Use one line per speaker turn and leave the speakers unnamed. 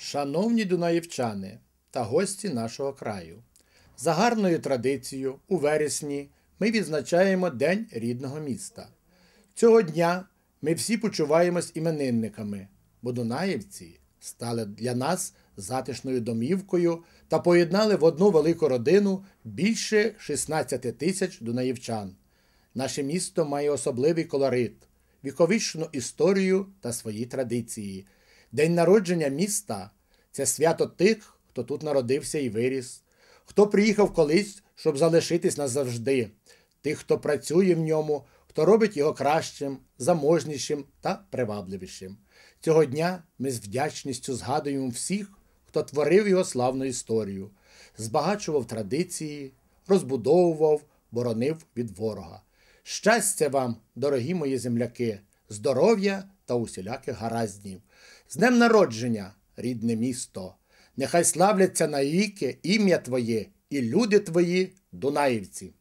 Шановні дунаївчани та гості нашого краю, за гарною традицією у вересні ми відзначаємо День рідного міста. Цього дня ми всі почуваємось іменинниками, бо дунаївці стали для нас затишною домівкою та поєднали в одну велику родину більше 16 тисяч дунаївчан. Наше місто має особливий колорит, віковічну історію та свої традиції. День народження міста це свято тих, хто тут народився і виріс, хто приїхав колись, щоб залишитись назавжди, тих, хто працює в ньому, хто робить його кращим, заможнішим та привабливішим. Цього дня ми з вдячністю згадуємо всіх, хто творив його славну історію, збагачував традиції, розбудовував, боронив від ворога. Щастя вам, дорогі мої земляки, здоров'я та усіляких гаразднів. З днем народження, рідне місто! Нехай славляться навіки ім'я Твоє і люди Твої, дунаївці.